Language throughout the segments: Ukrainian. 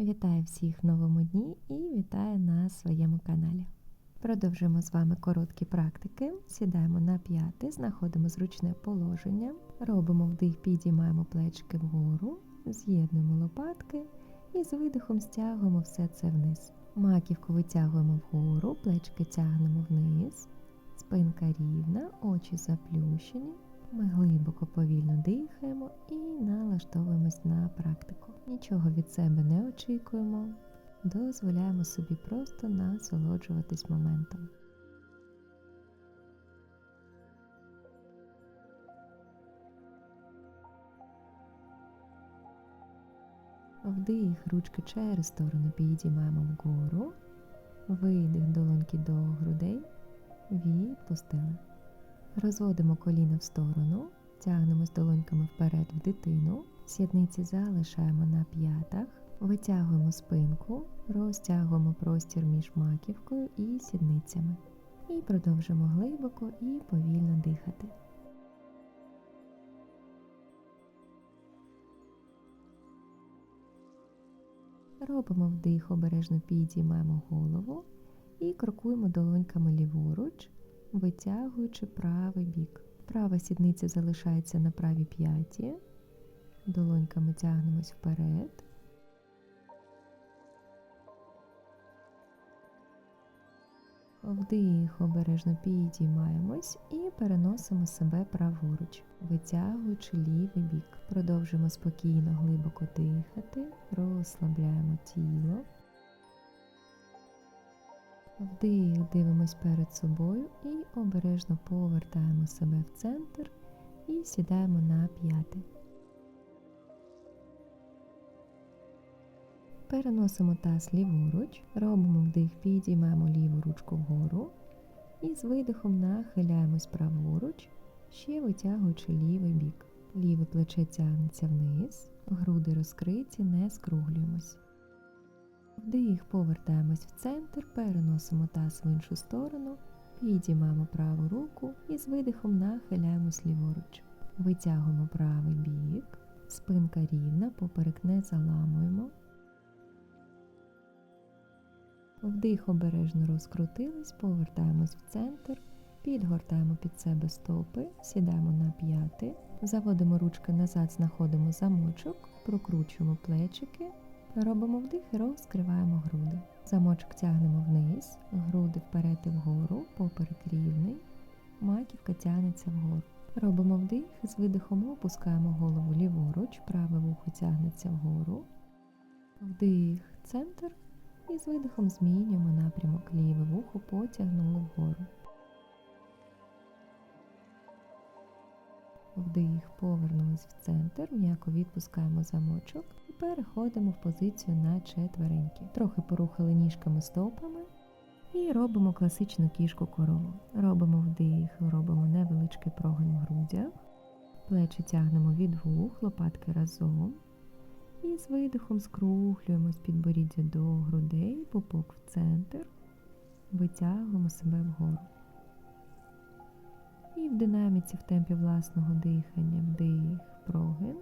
Вітаю всіх в новому дні і вітаю на своєму каналі. Продовжуємо з вами короткі практики. Сідаємо на п'яти, знаходимо зручне положення, робимо вдих, підіймаємо плечики вгору, з'єднуємо лопатки і з видихом стягуємо все це вниз. Маківку витягуємо вгору, плечики тягнемо вниз, спинка рівна, очі заплющені. Ми глибоко повільно дихаємо і налаштовуємось на практику. Нічого від себе не очікуємо, дозволяємо собі просто насолоджуватись моментом. Вдих, ручки через сторону підіймаємо вгору, видих долоньки до грудей, відпустили. Розводимо коліна в сторону, тягнемось долоньками вперед в дитину, сідниці залишаємо на п'ятах, витягуємо спинку, розтягуємо простір між маківкою і сідницями. І продовжимо глибоко і повільно дихати. Робимо вдих, обережно підіймаємо голову і крокуємо долоньками ліворуч, витягуючи правий бік. Права сідниця залишається на правій п'яті, долоньками тягнемось вперед. Вдих, обережно підіймаємось і переносимо себе праворуч, витягуючи лівий бік. Продовжуємо спокійно, глибоко дихати, розслабляємо тіло. Вдих, дивимось перед собою і обережно повертаємо себе в центр і сідаємо на п'яти. Переносимо таз ліворуч, робимо вдих, підіймаємо ліву ручку вгору і з видихом нахиляємось праворуч, ще витягуючи лівий бік. Ліве плече тягнеться вниз, груди розкриті, не скруглюємось. Вдих, повертаємось в центр, переносимо таз в іншу сторону, підіймаємо праву руку і з видихом нахиляємось ліворуч. Витягуємо правий бік, спинка рівна, поперек не заламуємо. Вдих обережно розкрутились, повертаємось в центр, підгортаємо під себе стопи, сідаємо на п'яти, заводимо ручки назад, знаходимо замочок, прокручуємо плечики, робимо вдих і розкриваємо груди. Замочок тягнемо вниз, груди вперед і вгору, поперек рівний, маківка тягнеться вгору. Робимо вдих, з видихом опускаємо голову ліворуч, праве вухо тягнеться вгору. Вдих, центр. І з видихом змінюємо напрямок ліве вухо, потягнули вгору. Вдих, повернулись в центр, м'яко відпускаємо замочок переходимо в позицію на четвереньки. Трохи порухали ніжками стопами і робимо класичну кішку корову. Робимо вдих, робимо невеличкий прогин в грудях, плечі тягнемо від вух, лопатки разом. І з видихом скруглюємось підборіддя до грудей, пупок в центр, витягуємо себе вгору. І в динаміці в темпі власного дихання вдих, прогин,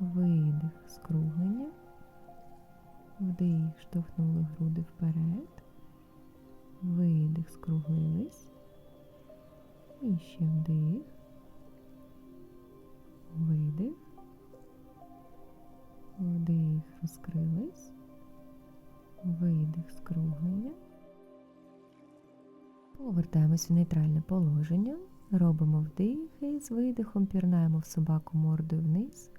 видих, скруглення, вдих, штовхнули груди вперед, видих, скруглились. І ще вдих, видих. Вдих, розкрились, видих, скруглення. Повертаємось в нейтральне положення, робимо вдих і з видихом пірнаємо в собаку мордою вниз,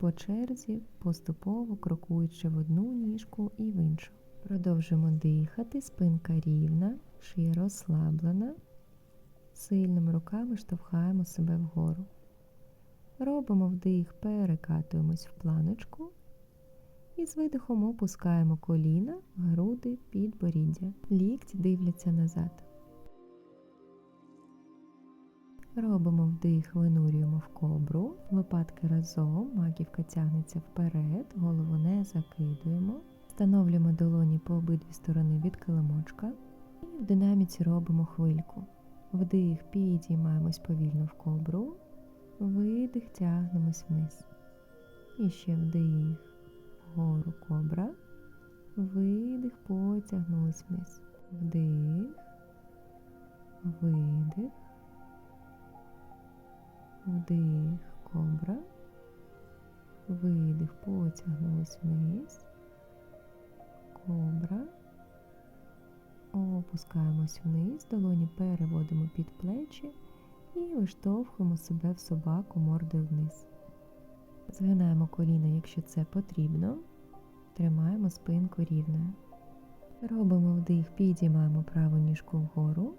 по черзі, поступово крокуючи в одну ніжку і в іншу. Продовжуємо дихати, спинка рівна, шия розслаблена, сильними руками штовхаємо себе вгору. Робимо вдих, перекатуємось в планочку і з видихом опускаємо коліна, груди, підборіддя. Лікті дивляться назад. Робимо вдих, винурюємо в кобру, лопатки разом, маківка тягнеться вперед, голову не закидуємо. Встановлюємо долоні по обидві сторони від килимочка і в динаміці робимо хвильку. Вдих, підіймаємось повільно в кобру. Видих, тягнемось вниз. І ще вдих, вгору кобра. Видих, потягнулись вниз. Вдих, видих, вдих, кобра. Видих, потягнулись вниз. Кобра. Опускаємось вниз, долоні переводимо під плечі і виштовхуємо себе в собаку мордою вниз. Згинаємо коліна, якщо це потрібно. Тримаємо спинку рівною. Робимо вдих, підіймаємо праву ніжку вгору.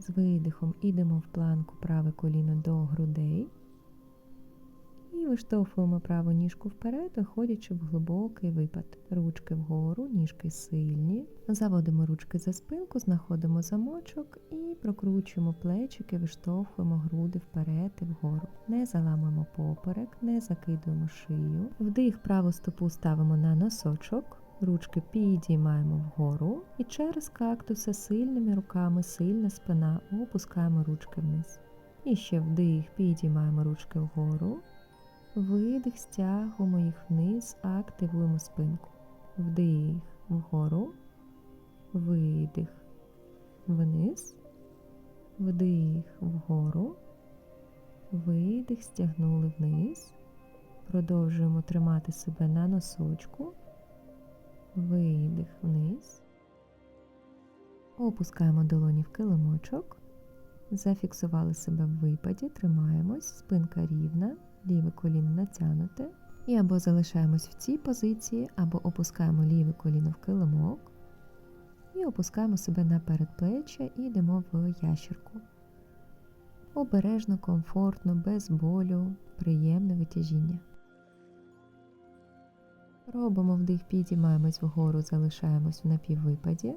З видихом ідемо в планку праве коліно до грудей. І виштовхуємо праву ніжку вперед, виходячи в глибокий випад. Ручки вгору, ніжки сильні. Заводимо ручки за спинку, знаходимо замочок і прокручуємо плечики, виштовхуємо груди вперед і вгору. Не заламуємо поперек, не закидуємо шию. Вдих праву стопу ставимо на носочок. Ручки підіймаємо вгору і через кактуси сильними руками, сильна спина, опускаємо ручки вниз. І ще вдих, підіймаємо ручки вгору. Видих, стягуємо їх вниз, активуємо спинку. Вдих вгору, видих вниз, вдих вгору, видих, стягнули вниз. Продовжуємо тримати себе на носочку, видих вниз. Опускаємо долоні в килимочок. Зафіксували себе в випаді, тримаємось, спинка рівна ліве коліно натягнуте. І або залишаємось в цій позиції, або опускаємо ліве коліно в килимок. І опускаємо себе на передплеччя і йдемо в ящерку. Обережно, комфортно, без болю, приємне витяжіння. Робимо вдих, підіймаємось вгору, залишаємось в напіввипаді.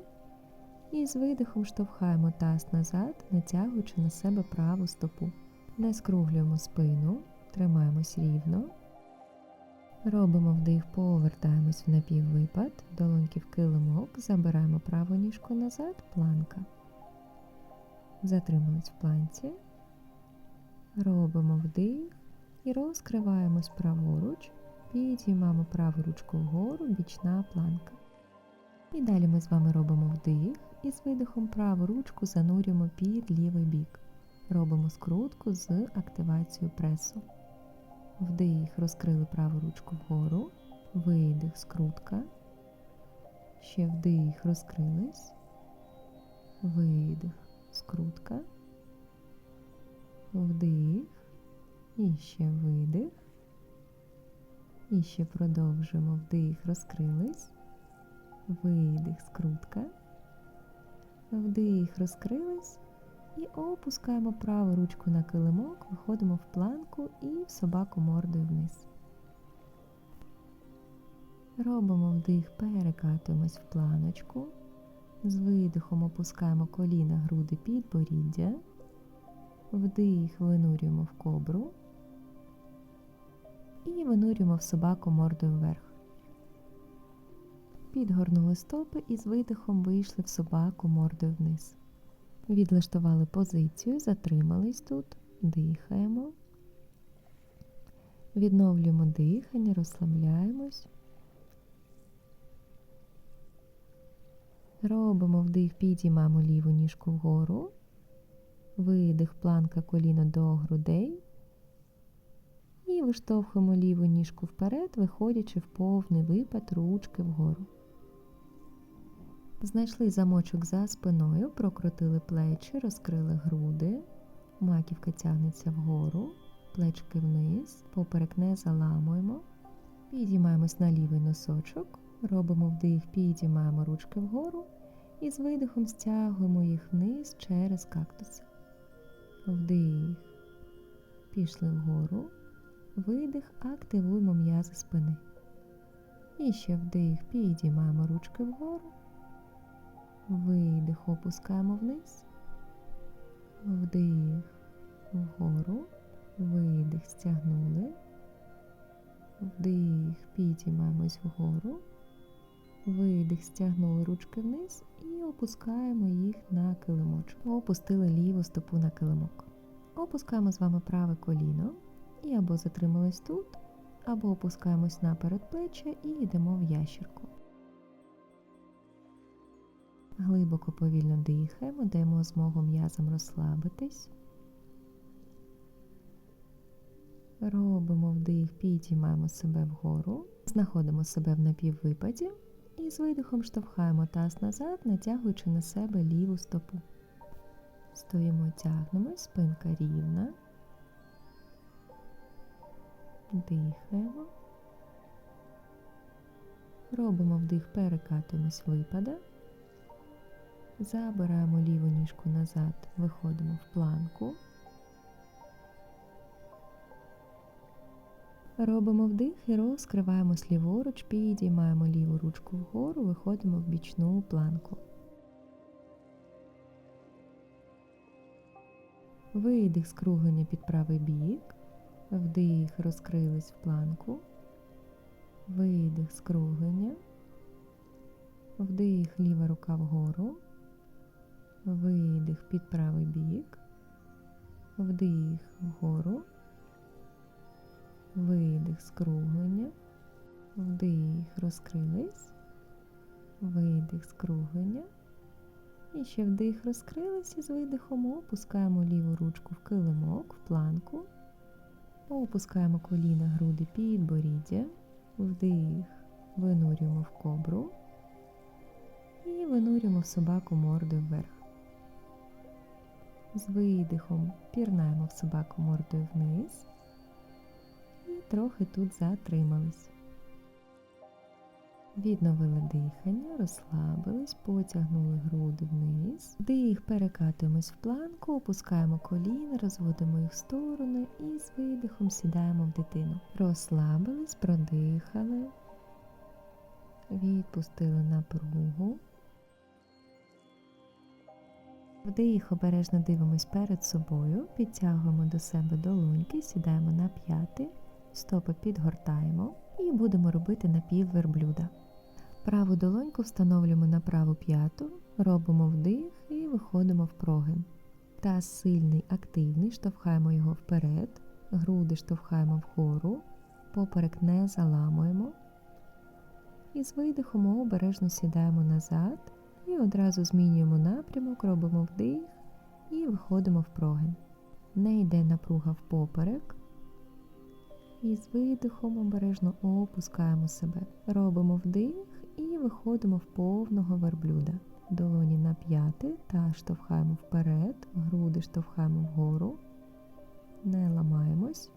І з видихом штовхаємо таз назад, натягуючи на себе праву стопу. Не скруглюємо спину, Тримаємось рівно. Робимо вдих, повертаємось в напіввипад, долоньки в килимок, забираємо праву ніжку назад, планка. Затримуємось в планці. Робимо вдих і розкриваємось праворуч, підіймаємо праву ручку вгору, бічна планка. І далі ми з вами робимо вдих і з видихом праву ручку занурюємо під лівий бік. Робимо скрутку з активацією пресу. Вдих, розкрили праву ручку вгору, видих, скрутка. Ще вдих, розкрились, видих, скрутка, вдих, і ще видих. І ще продовжуємо вдих, розкрились, видих, скрутка, вдих, розкрились. І опускаємо праву ручку на килимок, виходимо в планку і в собаку мордою вниз. Робимо вдих, перекатуємось в планочку. З видихом опускаємо коліна, груди під боріддя. Вдих, винурюємо в кобру. І винурюємо в собаку мордою вверх. Підгорнули стопи і з видихом вийшли в собаку мордою вниз. Відлаштували позицію, затримались тут, дихаємо, відновлюємо дихання, розслабляємось. Робимо вдих, підіймаємо ліву ніжку вгору, видих, планка коліна до грудей. І виштовхуємо ліву ніжку вперед, виходячи в повний випад ручки вгору. Знайшли замочок за спиною, прокрутили плечі, розкрили груди, маківка тягнеться вгору, плечки вниз, поперек не заламуємо. Підіймаємось на лівий носочок, робимо вдих, підіймаємо ручки вгору і з видихом стягуємо їх вниз через кактуси. Вдих, пішли вгору, видих, активуємо м'язи спини. І ще вдих, підіймаємо ручки вгору. Видих, опускаємо вниз, вдих вгору, видих, стягнули, вдих, підіймаємось вгору, видих, стягнули ручки вниз і опускаємо їх на килимочок. Опустили ліву стопу на килимок. Опускаємо з вами праве коліно і або затримались тут, або опускаємось на передплеччя і йдемо в ящерку. Глибоко повільно дихаємо, даємо змогу м'язам розслабитись. Робимо вдих, підіймаємо себе вгору, знаходимо себе в напіввипаді і з видихом штовхаємо таз назад, натягуючи на себе ліву стопу. Стоїмо, тягнемо, спинка рівна. Дихаємо. Робимо вдих, перекатуємось випада. Забираємо ліву ніжку назад, виходимо в планку. Робимо вдих і розкриваємось ліворуч, підіймаємо ліву ручку вгору, виходимо в бічну планку. Видих скруглення під правий бік. Вдих, розкрились в планку. Видих, скруглення. Вдих, ліва рука вгору. Видих під правий бік. Вдих вгору. Видих, скруглення. Вдих, розкрились. Видих, скруглення. І ще вдих розкрились і з видихом опускаємо ліву ручку в килимок, в планку. Опускаємо коліна, груди підборіддя. Вдих, винурюємо в кобру. І винурюємо в собаку мордою вверх. З видихом пірнаємо в собаку мордою вниз. І трохи тут затримались. Відновили дихання, розслабились, потягнули груди вниз. Дих, перекатуємось в планку, опускаємо коліна, розводимо їх в сторони і з видихом сідаємо в дитину. Розслабились, продихали, відпустили напругу. Вдих, обережно дивимось перед собою, підтягуємо до себе долоньки, сідаємо на п'яти, стопи підгортаємо і будемо робити напівверблюда. Праву долоньку встановлюємо на праву п'яту, робимо вдих і виходимо в прогин. Таз сильний, активний, штовхаємо його вперед, груди штовхаємо вгору, поперек не заламуємо. І з видихом обережно сідаємо назад і одразу змінюємо напрямок, робимо вдих і виходимо в прогин. Не йде напруга в поперек. І з видихом обережно опускаємо себе. Робимо вдих виходимо в повного верблюда. Долоні на п'яти та штовхаємо вперед, груди штовхаємо вгору, не ламаємось.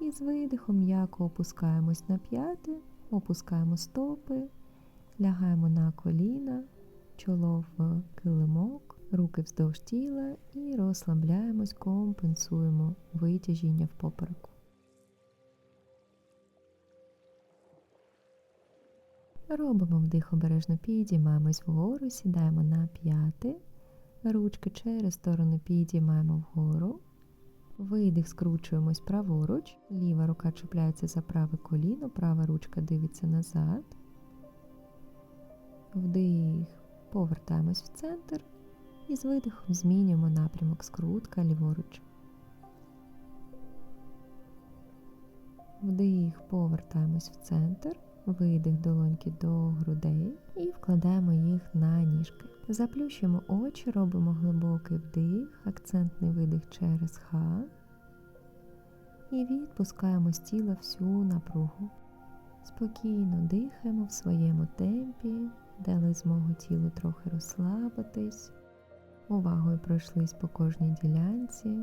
І з видихом м'яко опускаємось на п'яти, опускаємо стопи, лягаємо на коліна, чоло в килимок, руки вздовж тіла і розслабляємось, компенсуємо витяжіння в попереку. Робимо вдих обережно, підіймаємось вгору, сідаємо на п'яти, ручки через сторону підіймаємо вгору. Видих, скручуємось праворуч, ліва рука чіпляється за праве коліно, права ручка дивиться назад. Вдих, повертаємось в центр і з видихом змінюємо напрямок скрутка ліворуч. Вдих, повертаємось в центр. Видих долоньки до грудей і вкладаємо їх на ніжки. Заплющуємо очі, робимо глибокий вдих, акцентний видих через ха. І відпускаємо з тіла всю напругу. Спокійно дихаємо в своєму темпі, дали змогу тілу трохи розслабитись. Увагою пройшлись по кожній ділянці,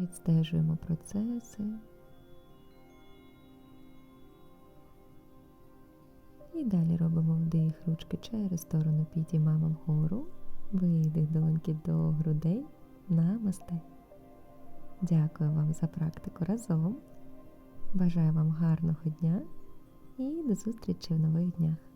відстежуємо процеси. І далі робимо вдих, ручки через сторону підіймаємо вгору, видих долоньки до грудей, намасте. Дякую вам за практику разом. Бажаю вам гарного дня і до зустрічі в нових днях.